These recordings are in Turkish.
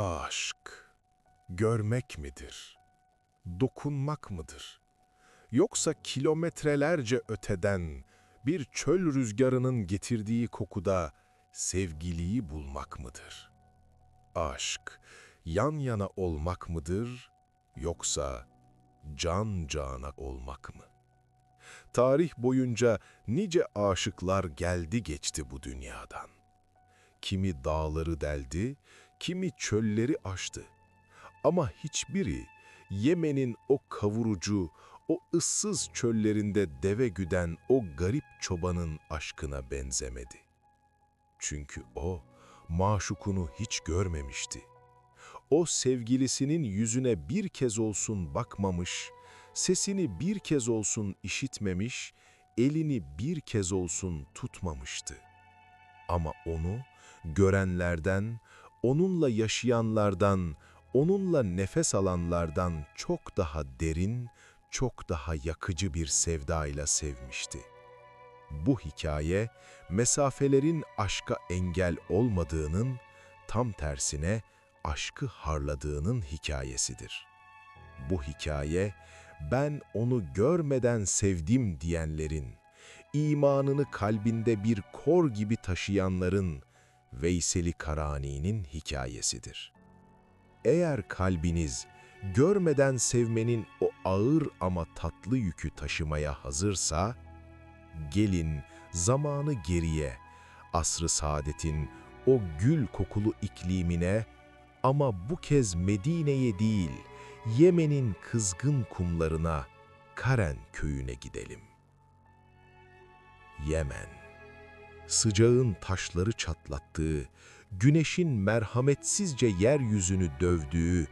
Aşk, görmek midir? Dokunmak mıdır? Yoksa kilometrelerce öteden bir çöl rüzgarının getirdiği kokuda sevgiliyi bulmak mıdır? Aşk, yan yana olmak mıdır? Yoksa can cana olmak mı? Tarih boyunca nice aşıklar geldi geçti bu dünyadan. Kimi dağları deldi, kimi çölleri aştı. Ama hiçbiri Yemen'in o kavurucu, o ıssız çöllerinde deve güden o garip çobanın aşkına benzemedi. Çünkü o maşukunu hiç görmemişti. O sevgilisinin yüzüne bir kez olsun bakmamış, sesini bir kez olsun işitmemiş, elini bir kez olsun tutmamıştı. Ama onu görenlerden, onunla yaşayanlardan, onunla nefes alanlardan çok daha derin, çok daha yakıcı bir sevdayla sevmişti. Bu hikaye, mesafelerin aşka engel olmadığının, tam tersine aşkı harladığının hikayesidir. Bu hikaye, ben onu görmeden sevdim diyenlerin, imanını kalbinde bir kor gibi taşıyanların, Veyseli Karani'nin hikayesidir. Eğer kalbiniz görmeden sevmenin o ağır ama tatlı yükü taşımaya hazırsa, gelin zamanı geriye, asrı saadetin o gül kokulu iklimine ama bu kez Medine'ye değil, Yemen'in kızgın kumlarına, Karen köyüne gidelim. Yemen sıcağın taşları çatlattığı, güneşin merhametsizce yeryüzünü dövdüğü,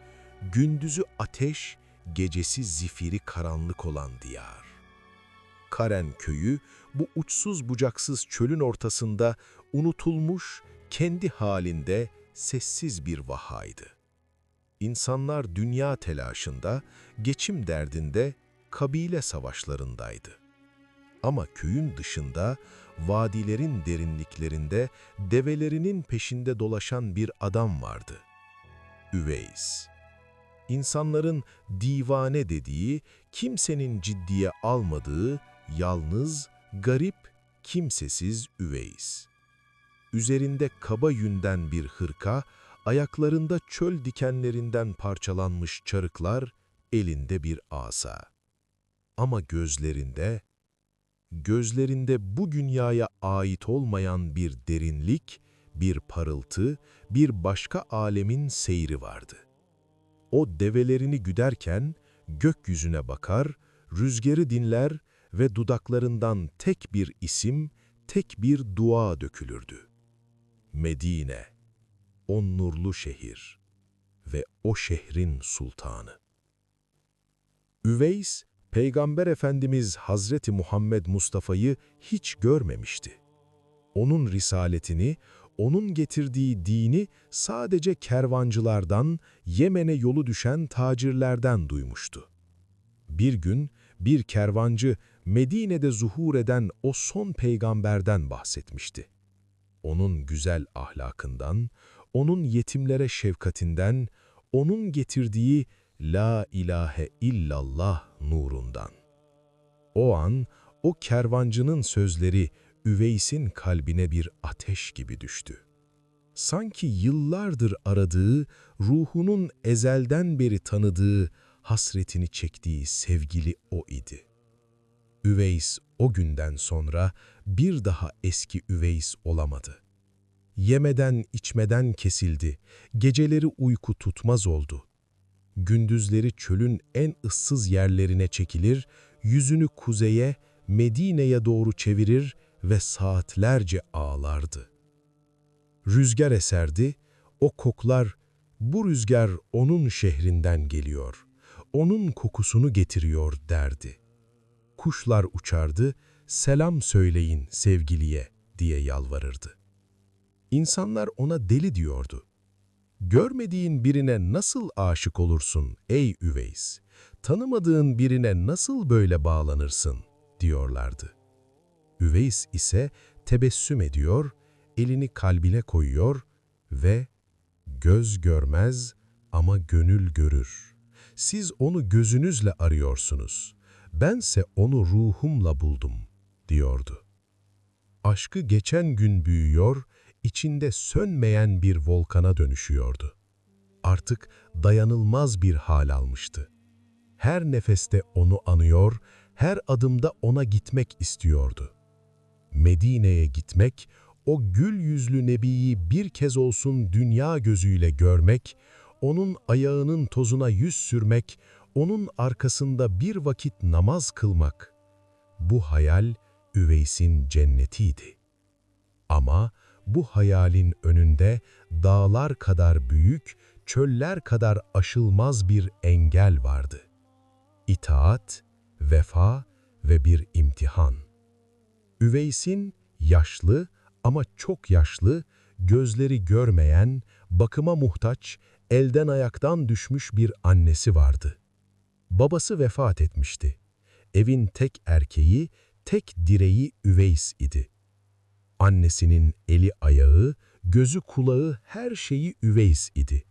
gündüzü ateş, gecesi zifiri karanlık olan diyar. Karen köyü bu uçsuz bucaksız çölün ortasında unutulmuş, kendi halinde sessiz bir vahaydı. İnsanlar dünya telaşında, geçim derdinde, kabile savaşlarındaydı. Ama köyün dışında, vadilerin derinliklerinde develerinin peşinde dolaşan bir adam vardı. Üveys. İnsanların divane dediği, kimsenin ciddiye almadığı, yalnız, garip, kimsesiz Üveys. Üzerinde kaba yünden bir hırka, ayaklarında çöl dikenlerinden parçalanmış çarıklar, elinde bir asa. Ama gözlerinde gözlerinde bu dünyaya ait olmayan bir derinlik, bir parıltı, bir başka alemin seyri vardı. O develerini güderken gökyüzüne bakar, rüzgarı dinler ve dudaklarından tek bir isim, tek bir dua dökülürdü. Medine, o nurlu şehir ve o şehrin sultanı. Üveys, Peygamber Efendimiz Hazreti Muhammed Mustafa'yı hiç görmemişti. Onun risaletini, onun getirdiği dini sadece kervancılardan, Yemen'e yolu düşen tacirlerden duymuştu. Bir gün bir kervancı Medine'de zuhur eden o son peygamberden bahsetmişti. Onun güzel ahlakından, onun yetimlere şefkatinden, onun getirdiği La ilahe illallah nurundan. O an o kervancının sözleri Üveys'in kalbine bir ateş gibi düştü. Sanki yıllardır aradığı, ruhunun ezelden beri tanıdığı, hasretini çektiği sevgili o idi. Üveys o günden sonra bir daha eski Üveys olamadı. Yemeden içmeden kesildi, geceleri uyku tutmaz oldu gündüzleri çölün en ıssız yerlerine çekilir, yüzünü kuzeye, Medine'ye doğru çevirir ve saatlerce ağlardı. Rüzgar eserdi, o koklar, bu rüzgar onun şehrinden geliyor, onun kokusunu getiriyor derdi. Kuşlar uçardı, selam söyleyin sevgiliye diye yalvarırdı. İnsanlar ona deli diyordu. Görmediğin birine nasıl aşık olursun ey Üveys? Tanımadığın birine nasıl böyle bağlanırsın? diyorlardı. Üveys ise tebessüm ediyor, elini kalbine koyuyor ve Göz görmez ama gönül görür. Siz onu gözünüzle arıyorsunuz. Bense onu ruhumla buldum, diyordu. Aşkı geçen gün büyüyor, içinde sönmeyen bir volkana dönüşüyordu. Artık dayanılmaz bir hal almıştı. Her nefeste onu anıyor, her adımda ona gitmek istiyordu. Medine'ye gitmek, o gül yüzlü nebiyi bir kez olsun dünya gözüyle görmek, onun ayağının tozuna yüz sürmek, onun arkasında bir vakit namaz kılmak. Bu hayal Üveys'in cennetiydi. Ama bu hayalin önünde dağlar kadar büyük, çöller kadar aşılmaz bir engel vardı. İtaat, vefa ve bir imtihan. Üveys'in yaşlı ama çok yaşlı, gözleri görmeyen, bakıma muhtaç, elden ayaktan düşmüş bir annesi vardı. Babası vefat etmişti. Evin tek erkeği, tek direği Üveys idi. Annesinin eli ayağı, gözü kulağı her şeyi Üveys idi.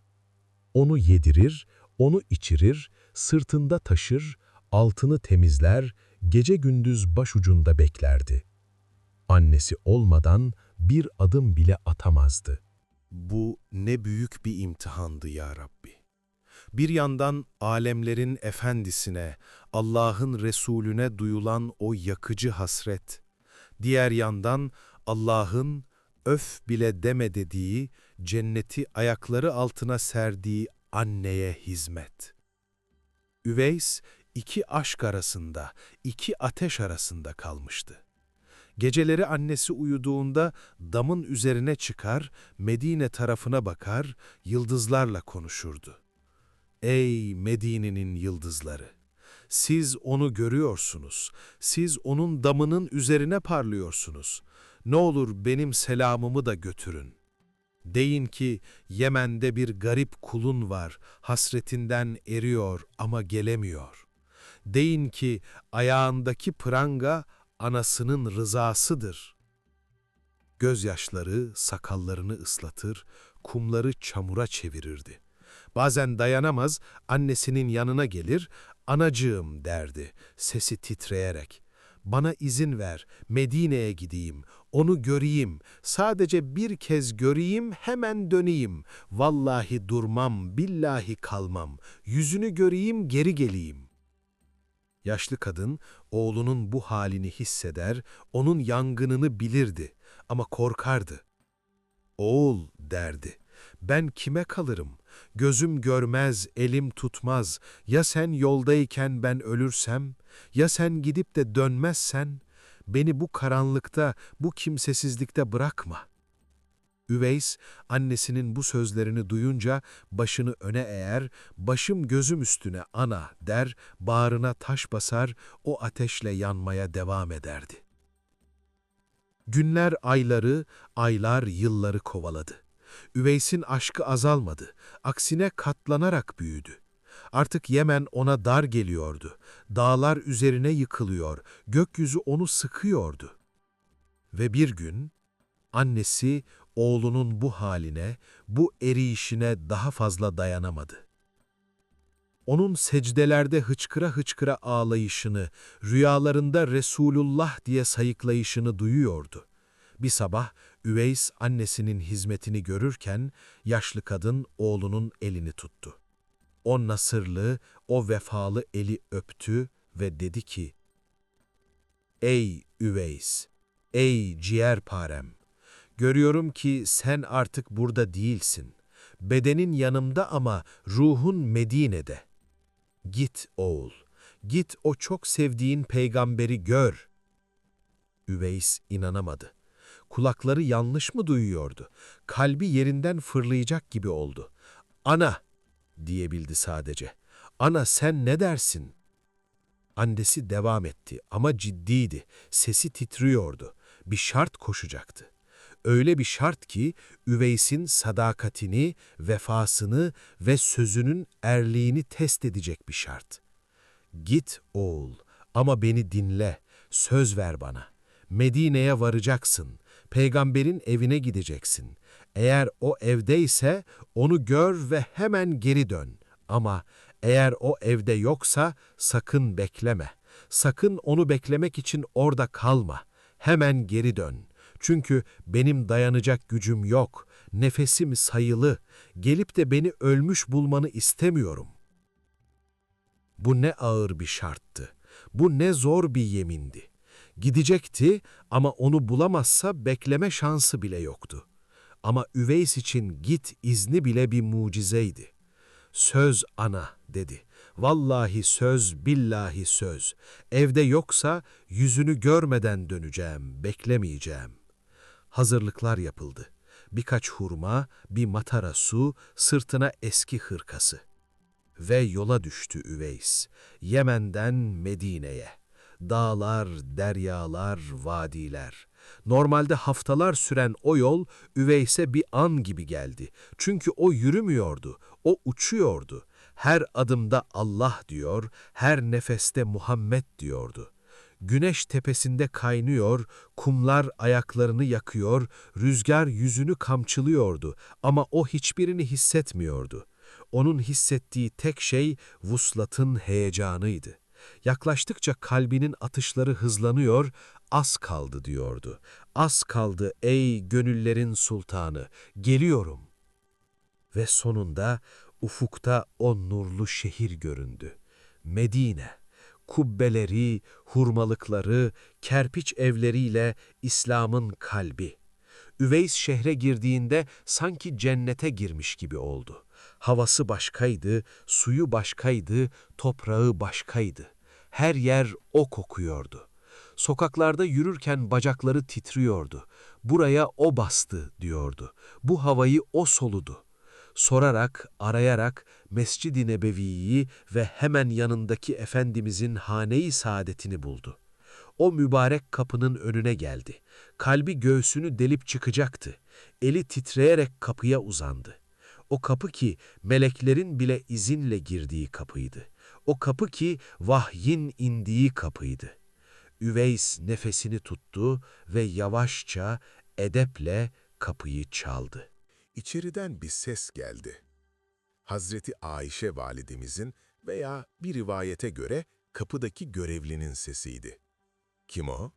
Onu yedirir, onu içirir, sırtında taşır, altını temizler, gece gündüz başucunda beklerdi. Annesi olmadan bir adım bile atamazdı. Bu ne büyük bir imtihandı ya Rabbi. Bir yandan alemlerin efendisine, Allah'ın Resulüne duyulan o yakıcı hasret, diğer yandan Allah'ın öf bile deme dediği, cenneti ayakları altına serdiği anneye hizmet. Üveys, iki aşk arasında, iki ateş arasında kalmıştı. Geceleri annesi uyuduğunda damın üzerine çıkar, Medine tarafına bakar, yıldızlarla konuşurdu. Ey Medine'nin yıldızları! Siz onu görüyorsunuz, siz onun damının üzerine parlıyorsunuz. Ne olur benim selamımı da götürün. Deyin ki Yemen'de bir garip kulun var, hasretinden eriyor ama gelemiyor. Deyin ki ayağındaki pranga anasının rızasıdır. Gözyaşları sakallarını ıslatır, kumları çamura çevirirdi. Bazen dayanamaz, annesinin yanına gelir, anacığım derdi, sesi titreyerek. Bana izin ver, Medine'ye gideyim, onu göreyim, sadece bir kez göreyim, hemen döneyim. Vallahi durmam, billahi kalmam, yüzünü göreyim, geri geleyim. Yaşlı kadın oğlunun bu halini hisseder, onun yangınını bilirdi ama korkardı. Oğul derdi, ben kime kalırım? Gözüm görmez, elim tutmaz. Ya sen yoldayken ben ölürsem? Ya sen gidip de dönmezsen? Beni bu karanlıkta, bu kimsesizlikte bırakma. Üveys, annesinin bu sözlerini duyunca başını öne eğer, başım gözüm üstüne ana der, bağrına taş basar, o ateşle yanmaya devam ederdi. Günler ayları, aylar yılları kovaladı. Üveys'in aşkı azalmadı, aksine katlanarak büyüdü. Artık Yemen ona dar geliyordu. Dağlar üzerine yıkılıyor, gökyüzü onu sıkıyordu. Ve bir gün annesi oğlunun bu haline, bu eriyişine daha fazla dayanamadı. Onun secdelerde hıçkıra hıçkıra ağlayışını, rüyalarında Resulullah diye sayıklayışını duyuyordu. Bir sabah Üveys annesinin hizmetini görürken yaşlı kadın oğlunun elini tuttu. O nasırlı, o vefalı eli öptü ve dedi ki, Ey Üveys, ey ciğerparem, görüyorum ki sen artık burada değilsin. Bedenin yanımda ama ruhun Medine'de. Git oğul, git o çok sevdiğin peygamberi gör. Üveys inanamadı. Kulakları yanlış mı duyuyordu? Kalbi yerinden fırlayacak gibi oldu. Ana diyebildi sadece. Ana sen ne dersin? Annesi devam etti ama ciddiydi. Sesi titriyordu. Bir şart koşacaktı. Öyle bir şart ki Üveys'in sadakatini, vefasını ve sözünün erliğini test edecek bir şart. Git oğul ama beni dinle, söz ver bana. Medine'ye varacaksın. Peygamberin evine gideceksin. Eğer o evdeyse onu gör ve hemen geri dön. Ama eğer o evde yoksa sakın bekleme. Sakın onu beklemek için orada kalma. Hemen geri dön. Çünkü benim dayanacak gücüm yok. Nefesim sayılı. Gelip de beni ölmüş bulmanı istemiyorum. Bu ne ağır bir şarttı. Bu ne zor bir yemindi. Gidecekti ama onu bulamazsa bekleme şansı bile yoktu. Ama Üveys için git izni bile bir mucizeydi. Söz ana dedi. Vallahi söz, billahi söz. Evde yoksa yüzünü görmeden döneceğim, beklemeyeceğim. Hazırlıklar yapıldı. Birkaç hurma, bir matara su, sırtına eski hırkası. Ve yola düştü Üveys, Yemen'den Medine'ye. Dağlar, deryalar, vadiler. Normalde haftalar süren o yol Üveys'e bir an gibi geldi. Çünkü o yürümüyordu, o uçuyordu. Her adımda Allah diyor, her nefeste Muhammed diyordu. Güneş tepesinde kaynıyor, kumlar ayaklarını yakıyor, rüzgar yüzünü kamçılıyordu ama o hiçbirini hissetmiyordu. Onun hissettiği tek şey vuslatın heyecanıydı. Yaklaştıkça kalbinin atışları hızlanıyor, az kaldı diyordu. Az kaldı ey gönüllerin sultanı, geliyorum. Ve sonunda ufukta o nurlu şehir göründü. Medine, kubbeleri, hurmalıkları, kerpiç evleriyle İslam'ın kalbi. Üveys şehre girdiğinde sanki cennete girmiş gibi oldu. Havası başkaydı, suyu başkaydı, toprağı başkaydı. Her yer o kokuyordu. Sokaklarda yürürken bacakları titriyordu. Buraya o bastı diyordu. Bu havayı o soludu. Sorarak, arayarak Mescid-i Nebevi'yi ve hemen yanındaki Efendimizin hane-i saadetini buldu. O mübarek kapının önüne geldi. Kalbi göğsünü delip çıkacaktı. Eli titreyerek kapıya uzandı. O kapı ki meleklerin bile izinle girdiği kapıydı. O kapı ki vahyin indiği kapıydı. Üveys nefesini tuttu ve yavaşça, edeple kapıyı çaldı. İçeriden bir ses geldi. Hazreti Ayşe validemizin veya bir rivayete göre kapıdaki görevlinin sesiydi. Kim o?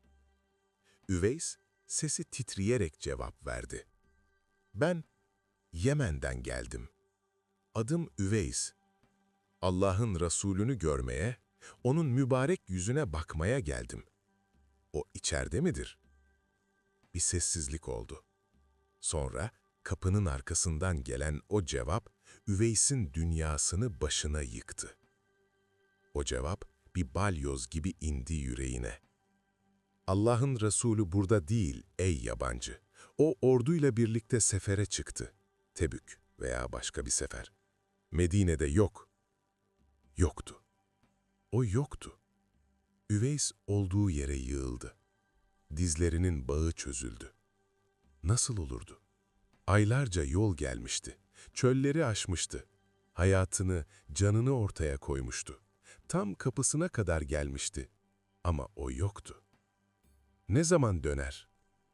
Üveys sesi titreyerek cevap verdi. Ben Yemen'den geldim. Adım Üveys. Allah'ın Resulünü görmeye, onun mübarek yüzüne bakmaya geldim. O içeride midir? Bir sessizlik oldu. Sonra kapının arkasından gelen o cevap, Üveys'in dünyasını başına yıktı. O cevap bir balyoz gibi indi yüreğine. Allah'ın Resulü burada değil ey yabancı. O orduyla birlikte sefere çıktı. Tebük veya başka bir sefer. Medine'de yok. Yoktu. O yoktu. Üveys olduğu yere yığıldı. Dizlerinin bağı çözüldü. Nasıl olurdu? Aylarca yol gelmişti. Çölleri aşmıştı. Hayatını, canını ortaya koymuştu. Tam kapısına kadar gelmişti. Ama o yoktu. Ne zaman döner?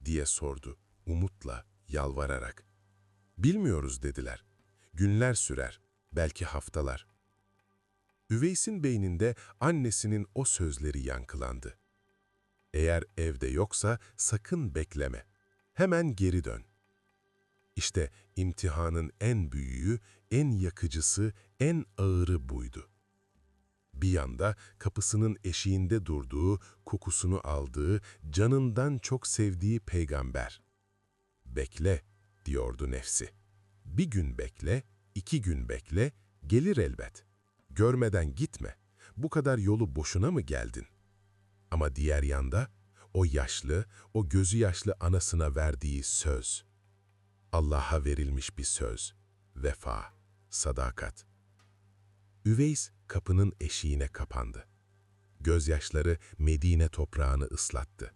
diye sordu, umutla, yalvararak. Bilmiyoruz dediler. Günler sürer, belki haftalar. Üveys'in beyninde annesinin o sözleri yankılandı. Eğer evde yoksa sakın bekleme. Hemen geri dön. İşte imtihanın en büyüğü, en yakıcısı, en ağırı buydu. Bir yanda kapısının eşiğinde durduğu, kokusunu aldığı, canından çok sevdiği peygamber. Bekle, diyordu nefsi. Bir gün bekle, iki gün bekle, gelir elbet. Görmeden gitme, bu kadar yolu boşuna mı geldin? Ama diğer yanda, o yaşlı, o gözü yaşlı anasına verdiği söz. Allah'a verilmiş bir söz, vefa, sadakat. Üveys kapının eşiğine kapandı. Gözyaşları Medine toprağını ıslattı.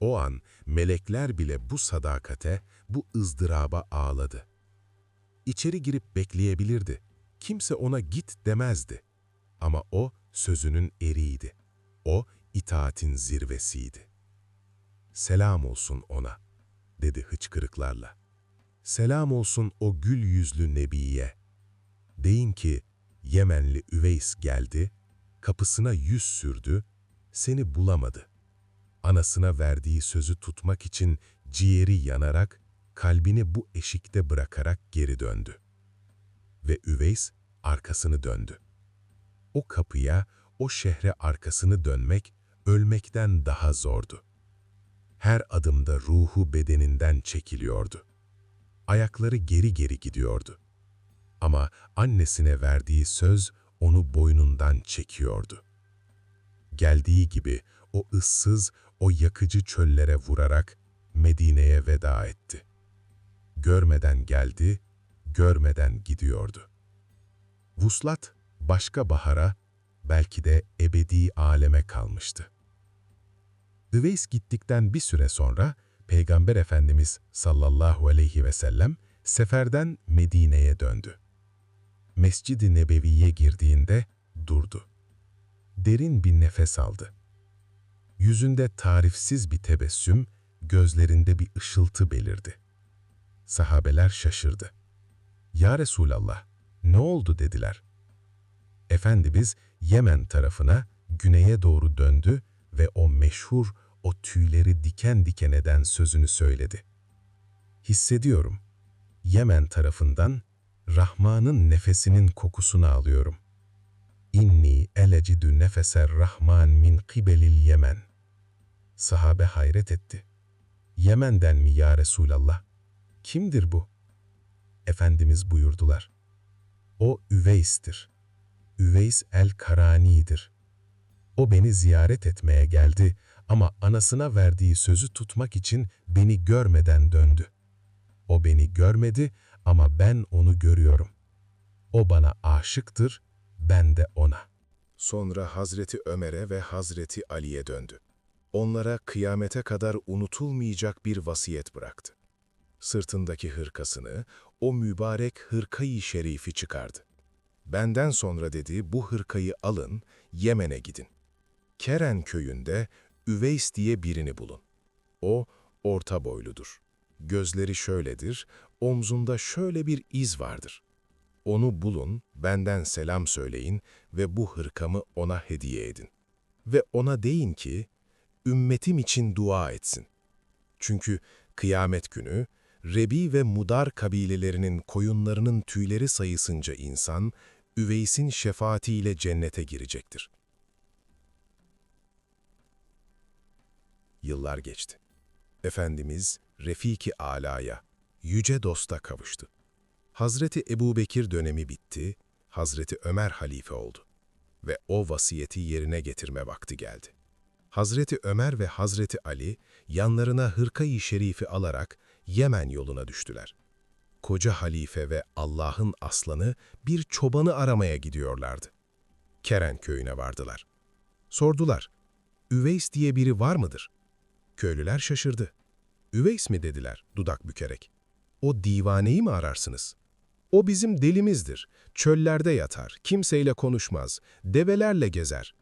O an melekler bile bu sadakate, bu ızdıraba ağladı. İçeri girip bekleyebilirdi. Kimse ona git demezdi. Ama o sözünün eriydi. O itaatin zirvesiydi. Selam olsun ona. dedi hıçkırıklarla. Selam olsun o gül yüzlü Nebi'ye. Deyin ki, Yemenli Üveys geldi, kapısına yüz sürdü, seni bulamadı. Anasına verdiği sözü tutmak için ciğeri yanarak, kalbini bu eşikte bırakarak geri döndü. Ve Üveys arkasını döndü. O kapıya, o şehre arkasını dönmek, ölmekten daha zordu. Her adımda ruhu bedeninden çekiliyordu. Ayakları geri geri gidiyordu. Ama annesine verdiği söz onu boynundan çekiyordu. Geldiği gibi o ıssız, o yakıcı çöllere vurarak Medine'ye veda etti. Görmeden geldi, görmeden gidiyordu. Vuslat başka bahara, belki de ebedi aleme kalmıştı. Üveys gittikten bir süre sonra Peygamber Efendimiz sallallahu aleyhi ve sellem seferden Medine'ye döndü. Mescid-i Nebevi'ye girdiğinde durdu. Derin bir nefes aldı. Yüzünde tarifsiz bir tebessüm, gözlerinde bir ışıltı belirdi. Sahabeler şaşırdı. Ya Resulallah, ne oldu dediler. Efendimiz Yemen tarafına, güneye doğru döndü ve o meşhur, o tüyleri diken diken eden sözünü söyledi. Hissediyorum. Yemen tarafından Rahman'ın nefesinin kokusunu alıyorum. İnni elecidü nefeser Rahman min kibelil Yemen. Sahabe hayret etti. Yemen'den mi ya Resulallah? Kimdir bu? Efendimiz buyurdular. O Üveys'tir. Üveys el-Karani'dir. O beni ziyaret etmeye geldi ama anasına verdiği sözü tutmak için beni görmeden döndü. O beni görmedi ama ben onu görüyorum. O bana aşıktır, ben de ona. Sonra Hazreti Ömer'e ve Hazreti Ali'ye döndü. Onlara kıyamete kadar unutulmayacak bir vasiyet bıraktı. Sırtındaki hırkasını, o mübarek hırkayı şerifi çıkardı. Benden sonra dedi bu hırkayı alın, Yemen'e gidin. Keren köyünde Üveys diye birini bulun. O orta boyludur. Gözleri şöyledir, omzunda şöyle bir iz vardır. Onu bulun, benden selam söyleyin ve bu hırkamı ona hediye edin. Ve ona deyin ki, ümmetim için dua etsin. Çünkü kıyamet günü, Rebi ve Mudar kabilelerinin koyunlarının tüyleri sayısınca insan, Üveys'in şefaatiyle cennete girecektir. Yıllar geçti. Efendimiz Refiki Ala'ya, yüce dosta kavuştu. Hazreti Ebubekir dönemi bitti, Hazreti Ömer halife oldu ve o vasiyeti yerine getirme vakti geldi. Hazreti Ömer ve Hazreti Ali yanlarına hırkayı şerifi alarak Yemen yoluna düştüler. Koca halife ve Allah'ın aslanı bir çobanı aramaya gidiyorlardı. Keren köyüne vardılar. Sordular, Üveys diye biri var mıdır? Köylüler şaşırdı. Üveys mi dediler dudak bükerek. O divaneyi mi ararsınız? O bizim delimizdir. Çöllerde yatar, kimseyle konuşmaz, develerle gezer.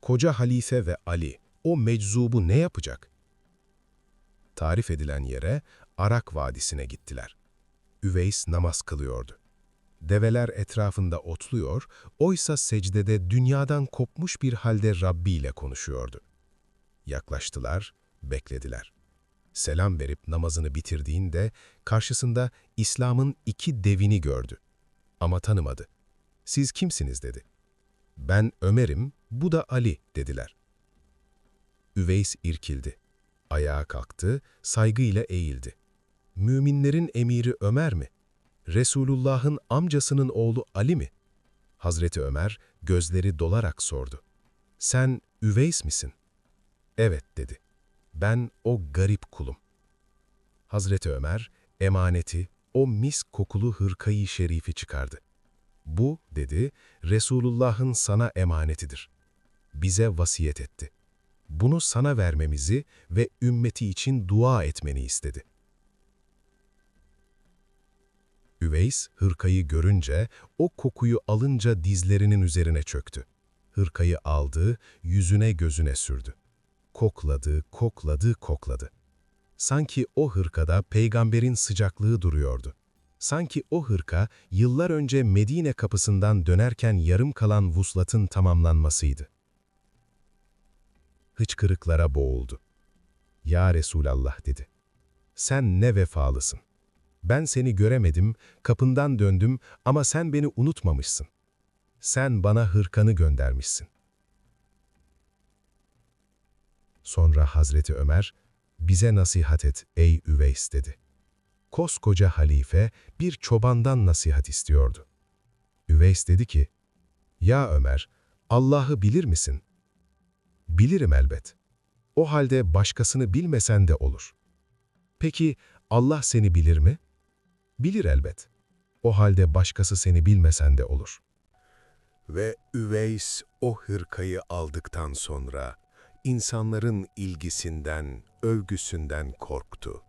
Koca halife ve Ali, o meczubu ne yapacak? Tarif edilen yere Arak Vadisi'ne gittiler. Üveys namaz kılıyordu. Develer etrafında otluyor, oysa secdede dünyadan kopmuş bir halde Rabbi ile konuşuyordu. Yaklaştılar, beklediler. Selam verip namazını bitirdiğinde karşısında İslam'ın iki devini gördü. Ama tanımadı. Siz kimsiniz dedi. Ben Ömer'im, bu da Ali dediler. Üveys irkildi. Ayağa kalktı, saygıyla eğildi. Müminlerin emiri Ömer mi? Resulullah'ın amcasının oğlu Ali mi? Hazreti Ömer gözleri dolarak sordu. Sen Üveys misin? Evet dedi. Ben o garip kulum. Hazreti Ömer emaneti, o mis kokulu hırkayı şerifi çıkardı. Bu, dedi, Resulullah'ın sana emanetidir. Bize vasiyet etti. Bunu sana vermemizi ve ümmeti için dua etmeni istedi. Üveys, hırkayı görünce, o kokuyu alınca dizlerinin üzerine çöktü. Hırkayı aldı, yüzüne gözüne sürdü. Kokladı, kokladı, kokladı. Sanki o hırkada peygamberin sıcaklığı duruyordu. Sanki o hırka yıllar önce Medine kapısından dönerken yarım kalan vuslatın tamamlanmasıydı. Hıçkırıklara boğuldu. Ya Resulallah dedi. Sen ne vefalısın. Ben seni göremedim, kapından döndüm ama sen beni unutmamışsın. Sen bana hırkanı göndermişsin. Sonra Hazreti Ömer, bize nasihat et ey Üveys dedi. Koskoca halife bir çobandan nasihat istiyordu. Üveys dedi ki, Ya Ömer, Allah'ı bilir misin? Bilirim elbet. O halde başkasını bilmesen de olur. Peki Allah seni bilir mi? Bilir elbet. O halde başkası seni bilmesen de olur. Ve Üveys o hırkayı aldıktan sonra insanların ilgisinden, övgüsünden korktu.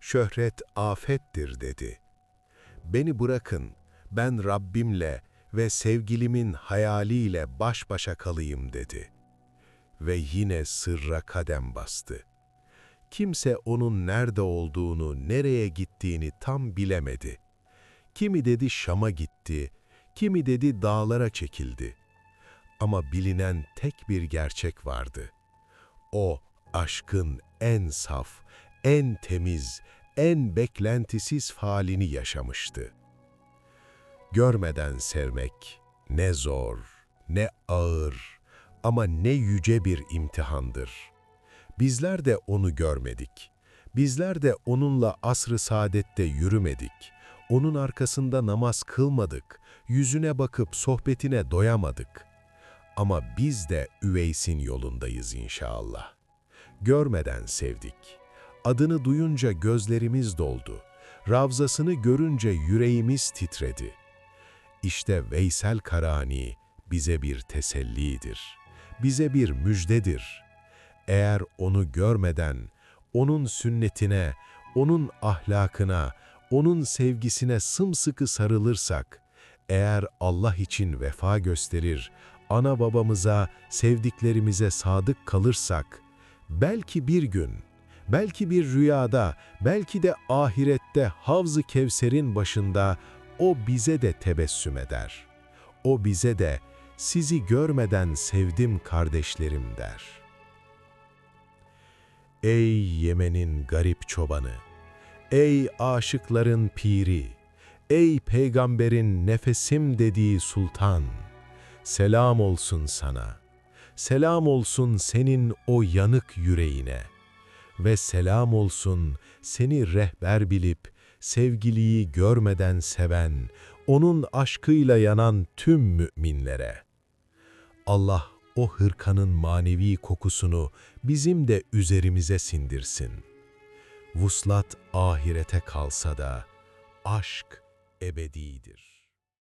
Şöhret afettir dedi. Beni bırakın, ben Rabbimle ve sevgilimin hayaliyle baş başa kalayım dedi. Ve yine sırra kadem bastı. Kimse onun nerede olduğunu, nereye gittiğini tam bilemedi. Kimi dedi Şam'a gitti, kimi dedi dağlara çekildi. Ama bilinen tek bir gerçek vardı. O aşkın en saf, en temiz, en beklentisiz falini yaşamıştı. Görmeden sevmek ne zor, ne ağır ama ne yüce bir imtihandır. Bizler de onu görmedik. Bizler de onunla asr-ı saadette yürümedik. Onun arkasında namaz kılmadık, yüzüne bakıp sohbetine doyamadık. Ama biz de Üveys'in yolundayız inşallah. Görmeden sevdik. Adını duyunca gözlerimiz doldu. Ravzasını görünce yüreğimiz titredi. İşte Veysel Karani bize bir tesellidir. Bize bir müjdedir. Eğer onu görmeden, onun sünnetine, onun ahlakına, onun sevgisine sımsıkı sarılırsak, eğer Allah için vefa gösterir, ana babamıza, sevdiklerimize sadık kalırsak, belki bir gün, belki bir rüyada, belki de ahirette Havz-ı Kevser'in başında o bize de tebessüm eder. O bize de sizi görmeden sevdim kardeşlerim der. Ey Yemen'in garip çobanı! Ey aşıkların piri! Ey peygamberin nefesim dediği sultan! Selam olsun sana. Selam olsun senin o yanık yüreğine. Ve selam olsun seni rehber bilip, sevgiliyi görmeden seven, onun aşkıyla yanan tüm müminlere. Allah o hırkanın manevi kokusunu bizim de üzerimize sindirsin. Vuslat ahirete kalsa da aşk ebedidir.